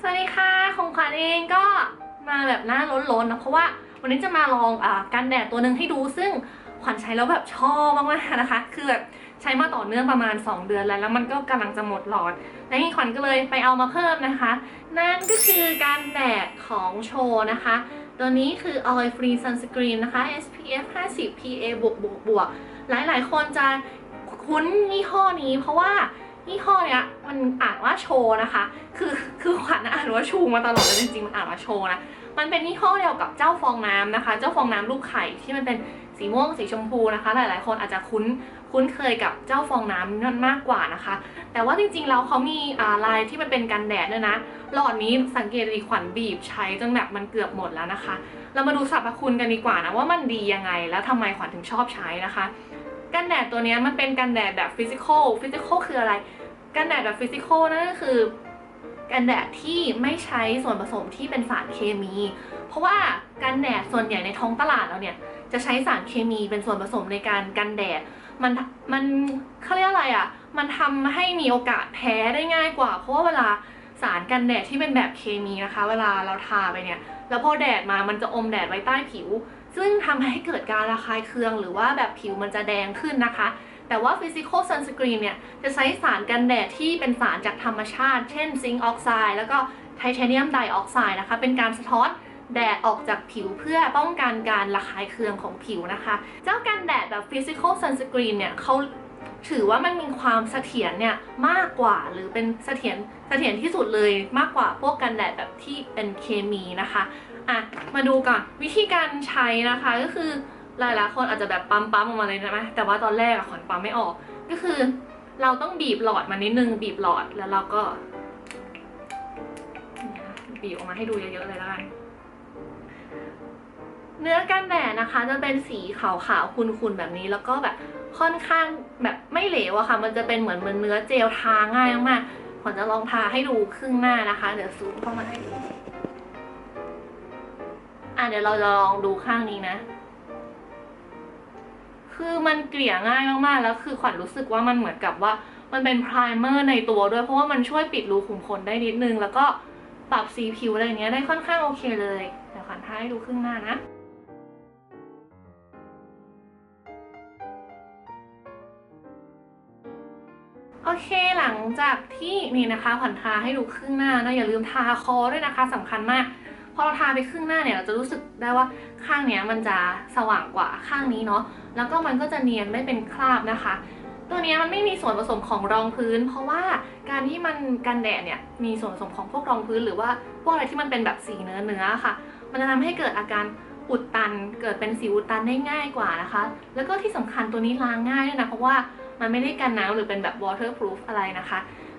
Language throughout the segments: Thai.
สวัสดีค่ะ ของขวัญเองก็มาแบบหน้าล้นๆนะ เพราะว่าวันนี้จะมาลองอกันแดดตัวหนึ่งให้ดู ซึ่งขวัญใช้แล้วแบบชอบมากๆนะคะ คือแบบใช้มาต่อเนื่องประมาณ 2 เดือนแล้ว แล้วมันก็กำลังจะหมดหลอด และนี่ขวัญก็เลยไปเอามาเพิ่มนะคะ นั่นก็คือกันแดดของโชนะคะ ตัวนี้คือ Oil Free Sunscreen นะคะ SPF 50 PA บวกบวกบวกหลายๆ คนจะคุ้นยี่ห้อนี้เพราะว่า ยี่ห้อเนี้ยมันอ่านว่าโชว์นะคะ คือคือขวัญอ่านว่าชูมาตลอดเลยจริงๆมันอ่านว่าโชว์นะ มันเป็นยี่ห้อเดียวกับเจ้าฟองน้ำนะคะ เจ้าฟองน้ำลูกไข่ที่มันเป็นสีม่วงสีชมพูนะคะ หลายๆ คนอาจจะคุ้นคุ้นเคยกับเจ้าฟองน้ำนั่นมากกว่านะคะ แต่ว่าจริงๆแล้วเขามีลายที่มันเป็นกันแดดด้วยนะ หลอดนี้สังเกตดีขวัญบีบใช้จนแบบมันเกือบหมดแล้วนะคะ เรามาดูสรรพคุณกันดีกว่านะว่ามันดียังไง แล้วทำไมขวัญถึงชอบใช้นะคะ กันแดดตัวนี้มันเป็นกันแดดแบบฟิสิกอลฟิสิกอลคืออะไร กันแดดแบบฟิสิกอลนั่นก็คือกันแดดที่ไม่ใช้ส่วนผสมที่เป็นสารเคมี เพราะว่ากันแดดส่วนใหญ่ในท้องตลาดเราเนี่ยจะใช้สารเคมีเป็นส่วนผสมในการกันแดด มันมันเขาเรียกอะไรอะ่ะ มันทำให้มีโอกาสแพ้ได้ง่ายกว่า เพราะว่าเวลาสารกันแดดที่เป็นแบบเคมีนะคะ เวลาเราทาไปเนี่ย แล้วพอแดดมามันจะอมแดดไว้ใต้ผิว ซึ่งทำให้เกิดการระคายเคืองหรือว่าแบบผิวมันจะแดงขึ้นนะคะ แต่ว่า Physical Sunscreen เนี่ย จะใช้สารกันแดดที่เป็นสารจากธรรมชาติ เช่นซิงค์ออกไซด์แล้วก็ไทเทเนียมไดออกไซด์นะคะ เป็นการสะท้อนแดดออกจากผิวเพื่อป้องกันการระคายเคืองของผิวนะคะ เจ้ากันแดดแบบ Physical Sunscreen เนี่ยเขาถือว่ามันมีความเสถียรเนี่ยมากกว่าหรือเป็นเสถียรเสถียรที่สุดเลยมากกว่าพวกกันแดดแบบที่เป็นเคมีนะคะ อะมาดูก่อนวิธีการใช้นะคะก็คือหลายๆคนอาจจะแบบปั๊มปั๊มๆออกมาเลยใช่ไหมแต่ว่าตอนแรกอะขวัญปั๊มไม่ออก ก็คือ เราต้องบีบหลอดมานิดนึงบีบหลอดแล้วเราก็บีบออกมาให้ดูเยอะๆเลยแล้วกันเนื้อกันแดดนะคะ จะเป็นสีขาวๆขุ่นๆแบบนี้แล้วก็แบบค่อนข้างแบบไม่เหลวอะค่ะ มันจะเป็นเหมือนเหมือนเนื้อเจลทาง่ายมากๆขวัญจะลองทาให้ดูครึ่งหน้านะคะ เดี๋ยวซูมเข้ามาให้ดู อะเดี๋ยวเราจะลองดูข้างนี้นะ คือมันเกลี่ยง่ายมากๆ แล้วคือขวัญรู้สึกว่ามันเหมือนกับว่า มันเป็นพรเมอร์ในตัวด้วย เพราะว่ามันช่วยปิดรูขุมขนได้นิดนึง แล้วก็ปรับสีผิวอะไรเงี้ยได้ค่อนข้างโอเคเลยเดี๋ยวขวัญทาให้ดูครึ่งหน้านะโอเคหลังจากที่นี่นะคะขวัญทาให้ดูครึ่งหน้านะอย่าลืมทาคอด้วยนะคะสำคัญมาก พอเราทาไปครึ่งหน้าเนี่ยเราจะรู้สึกได้ว่าข้างเนี้ยมันจะสว่างกว่าข้างนี้เนาะแล้วก็มันก็จะเนียนไม่เป็นคราบนะคะ ตัวเนี้ยมันไม่มีส่วนผสมของรองพื้น เพราะว่าการที่มันกันแดดเนี่ยมีส่วนผสมของพวกรองพื้น หรือว่าพวกอะไรที่มันเป็นแบบสีเนื้อเนื้อๆค่ะ มันจะทำให้เกิดอาการอุดตันเกิดเป็นสิวอุดตันได้ง่ายกว่านะคะ แล้วก็ที่สำคัญตัวนี้ล้างง่ายด้วยนะ เพราะว่ามันไม่ได้กันน้ำหรือเป็นแบบ waterproof อะไรนะคะ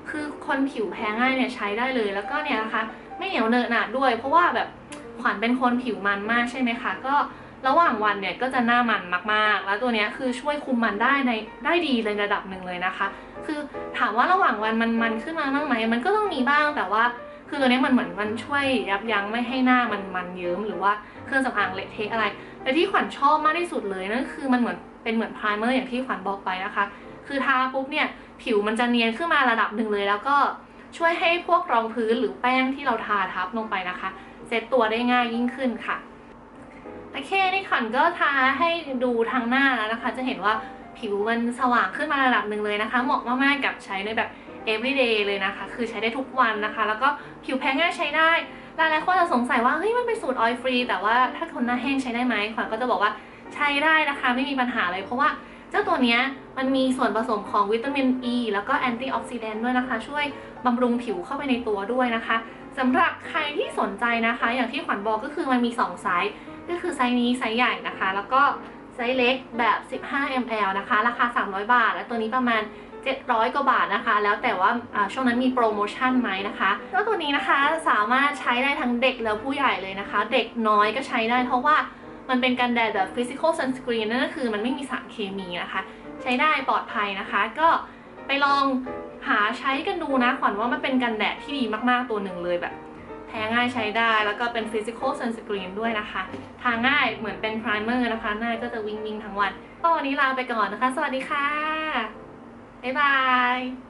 คือคนผิวแพ้ง่ายเนี่ยใช้ได้เลยแล้วก็เนี่ยนะคะ ไม่เหนียวเนอะหนะด้วย เพราะว่าแบบขวัญเป็นคนผิวมันมากใช่ไหมคะก็ระหว่างวันเนี่ยก็จะหน้ามันมากๆ แล้วตัวเนี้ยคือช่วยคุมมันได้ในได้ดีในระดับหนึ่งเลยนะคะ คือถามว่าระหว่างวันมันมันขึ้นมาบ้างไหมมันก็ต้องมีบ้างแต่ว่า คือตัวเนี้ยมันเหมือนมันช่วยยับยั้งไม่ให้หน้ามันมันเยิ้มหรือว่าเครื่องสำอางเละเทะอะไรแต่ที่ขวัญชอบมากที่สุดเลยนั่นคือมันเหมือนเป็นเหมือนพรเมอร์อย่างที่ขวัญบอกไปนะคะ คือทาปุ๊บเนี่ยผิวมันจะเนียนขึ้นมาระดับหนึ่งเลยแล้วก็ ช่วยให้พวกรองพื้นหรือแป้งที่เราทาทับลงไปนะคะเซตตัวได้ง่ายยิ่งขึ้นค่ะโอเคนี่ขวัญก็ทาให้ดูทางหน้าแล้วนะคะ จะเห็นว่าผิวมันสว่างขึ้นมาระดับหนึ่งเลยนะคะ เหมาะมากๆกับใช้ในแบบ everyday เลยนะคะ คือใช้ได้ทุกวันนะคะ แล้วก็ผิวแพ้ง่ายใช้ได้หลายๆคนจะสงสัยว่าเฮ้ยมันเป็นสูตร oil free แต่ว่าถ้าคนหน้าแห้งใช้ได้ไหมขวัญก็จะบอกว่าใช้ได้นะคะ ไม่มีปัญหาเลยเพราะว่า เจ้าตัวเนี้ยมันมีส่วนผสมของวิตามิน E แล้วก็แอนตี้ออกซิแดนต์ด้วยนะคะ ช่วยบำรุงผิวเข้าไปในตัวด้วยนะคะสำหรับใครที่สนใจนะคะ อย่างที่ขวัญบอกก็คือมันมี 2 ไซส์ก็คือไซส์นี้ไซส์ใหญ่นะคะ แล้วก็ไซส์เล็กแบบ 15 ml นะคะ ราคา 300 บาท และตัวนี้ประมาณ 700 กว่าบาทนะคะ แล้วแต่ว่าช่วงนั้นมีโปรโมชั่นไหมนะคะแล้วตัวนี้นะคะสามารถใช้ได้ทั้งเด็กแล้วผู้ใหญ่เลยนะคะ เด็กน้อยก็ใช้ได้เพราะว่า มันเป็นกันแดดแบบ physical sunscreen นั่นก็คือมันไม่มีสารเคมีนะคะ ใช้ได้ปลอดภัยนะคะ ก็ไปลองหาใช้กันดูนะขวัญว่ามันเป็นกันแดดที่ดีมากๆตัวหนึ่งเลยแบบแพ้ง่ายใช้ได้แล้วก็เป็น physical sunscreen ด้วยนะคะ ทาง่ายเหมือนเป็น primer นะคะ หน้าก็จะวิงวิงทั้งวัน ก็วันนี้ลาไปก่อนนะคะ สวัสดีค่ะ บ๊ายบาย